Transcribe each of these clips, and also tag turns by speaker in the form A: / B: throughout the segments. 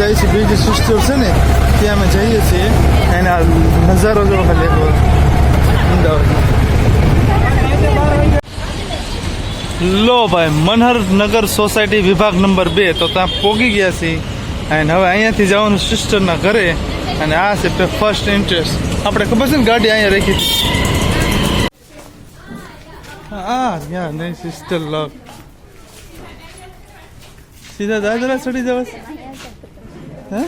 A: જાય છે બીજી સિસ્ટર છે ને ત્યાં અમે જઈએ છીએ એના નજારો જો ખાલી એક અમદાવાદ લો ભાઈ મનહરનગર સોસાયટી વિભાગ નંબર બે. તો ત્યાં પોગી ગયા છીએ અને હવે અહીંયાથી જવાનું સિસ્ટરના ઘરે. અને આ છે ફર્સ્ટ ઇન્ટરેસ્ટ આપણે ખબર છે ને ગાડી અહીંયા રાખી હતી? હા ત્યાં નહીં સિસ્ટર લોક સીધા દાદરા ચડી જવા હે?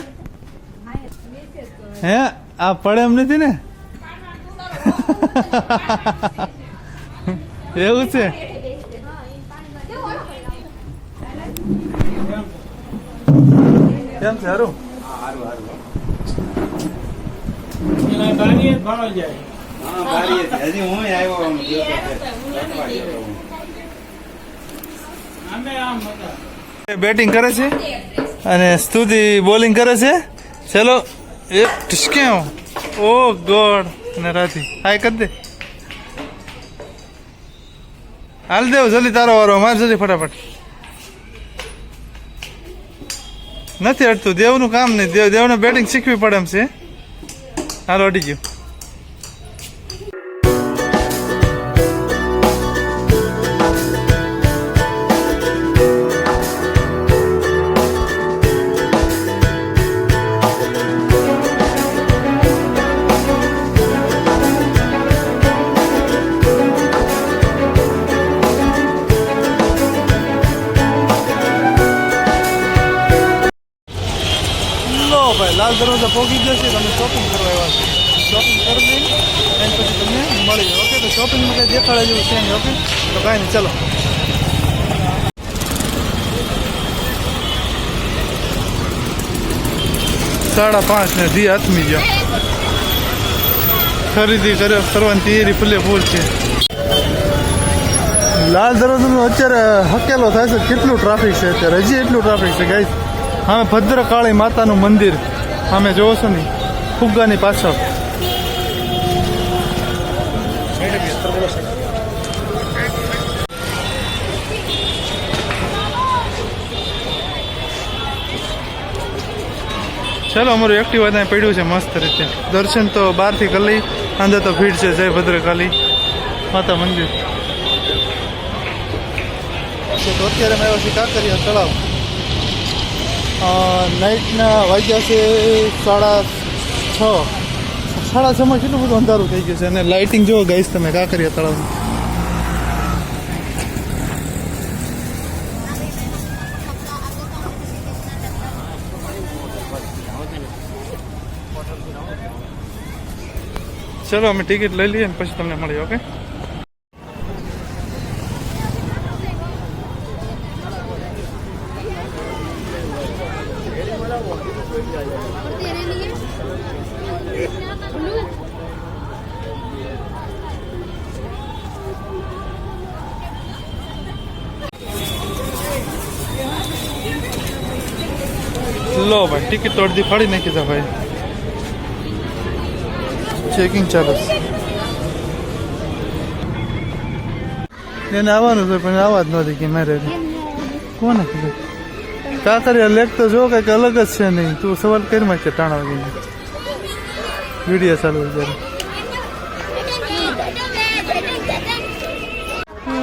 A: હે? આ પડે એમ નથી ને? એવું છે? કેમ છે, હારું?
B: હજી હું આવ્યો આમ
A: બેટિંગ કરે છે અને સ્તુતિ બોલિંગ કરે છે. ચલો એક ઠીસકે ઓ ગોડ, અને રાતી હાય, કર દે. હાલ દેવ જલ્દી તારો વારો. માર જલ્દી ફટાફટ. નથી અટતું દેવનું કામ નહીં. દેવ દેવને બેટિંગ શીખવી પડે એમ છે. હાલ, અડી ગયું. લાલ દરવાજા પહોંચી જશે તમે શોપિંગ કરવા આવ્યા છો શોપિંગ કરી લઈ અને પછી તમને મળી ઓકે તો શોપિંગમાં કંઈ દેખાડે જેવું છે નહીં તો કાંઈ નહીં ચલો સાડા પાંચ ને દી હાથમી ગયો ખરીદી કરે કરવાની તૈયારી ફૂલે ફૂલ છે લાલ દરવાજાનો અત્યારે હકેલો થાય છે કેટલું ટ્રાફિક છે અત્યારે હજી એટલું ટ્રાફિક છે ગાય હા ભદ્રકાળી માતાનું મંદિર અમે જોવો છો ને, ફુગ્ગાની પાછળ. ચાલો, અમારું એક્ટિવા ત્યાં પડ્યું છે, મસ્ત રીતે. દર્શન તો બહારથી કરી લઈ, અંદર તો ભીડ છે જય ભદ્રકાલી માતા મંદિર. તો અત્યારે છીએ કાંકરિયા તળાવ. નાઇટના વાગ્યા છે સાડા છ. સાડા છમાં કેટલું બધું અંધારું થઈ ગયું છે. અને લાઇટિંગ જોવો ગઈશ તમે કાંકરિયા તળાવ ચલો, અમે ટિકિટ લઈ લઈએ ને પછી તમને મળીએ ઓકે
C: तेरे लिए ब्लू
A: લો ભાઈ ટિકિટ તો અડધી ફાડી નાખી છે ભાઈ ચેકિંગ ચાલુ છે. એને આવવાનું છે પણ આવા જ નહોતી કે મારે કોને કીધું કાકરિયા લેખ તો જો કંઈક અલગ જ છે નહીં. તું સવાલ કરી માં કે ટાણા વાગીને વીડિયો ચાલુ હોય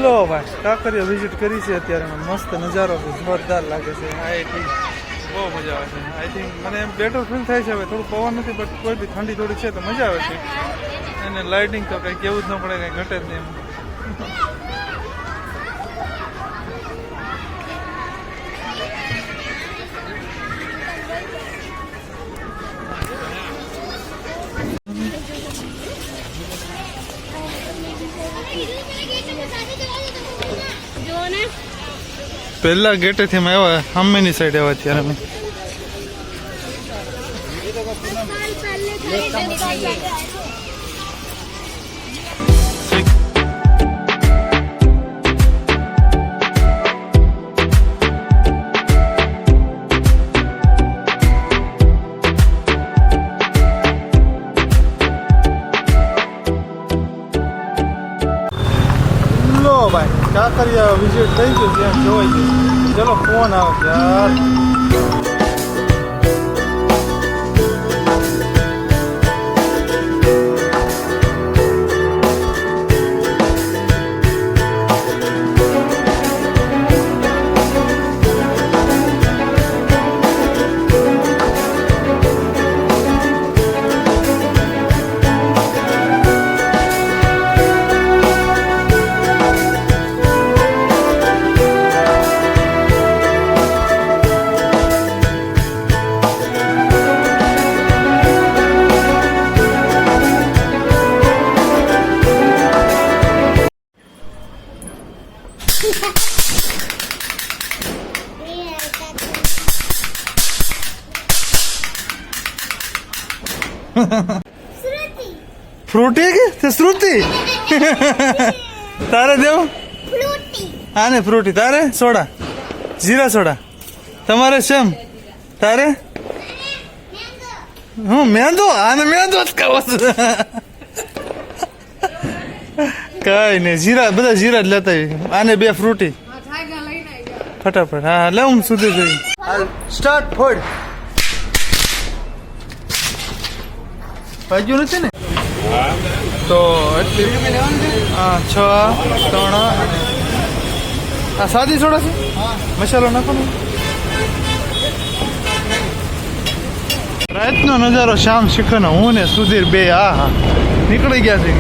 A: લો ભાઈ કાંકરિયા વિઝિટ કરી છે અત્યારે. મસ્ત નજારો જોરદાર લાગે છે. આઈટી બહુ મજા આવે છે. આઈ થિંક મને એમ બેટર ફીલ થાય છે હવે. થોડું પવન નથી બટ કોઈ બી ઠંડી થોડી છે તો મજા આવે છે. અને લાઇટિંગ તો કંઈ કેવું જ ન પડે કંઈ ઘટે જ નહીં પેલા ગેટે થી આવ્યા સામેની સાઈડ આવ્યા ત્યારે અમે. પહેલે કાકરિયા વિઝિટ થઈ ગયું ત્યાં જોઈ ગયું ચલો ફોન આવે યાર ફ્રૂટી કે? શ્રુતિ તારે દેવું?
C: હા
A: ને ફ્રૂટી તારે? સોડા. જીરા સોડા. તમારે સેમ તારે? હું મેંદો? આને મેંદો જ કહો કઈ નહીં જીરા બધા જીરા જ લેતા આને બે ફ્રૂટી ફટાફટ. હા લે હું સુધી જઈ. સ્ટાર્ટ ફોડ વાગ્યું નથી ને? તો છ? ત્રણ, આ સાદી સોડા છે? મસાલો નાખો ને રાતનો નજારો શ્યામ શિખરનો, હું ને સુધીર બે આ નીકળી ગયા છે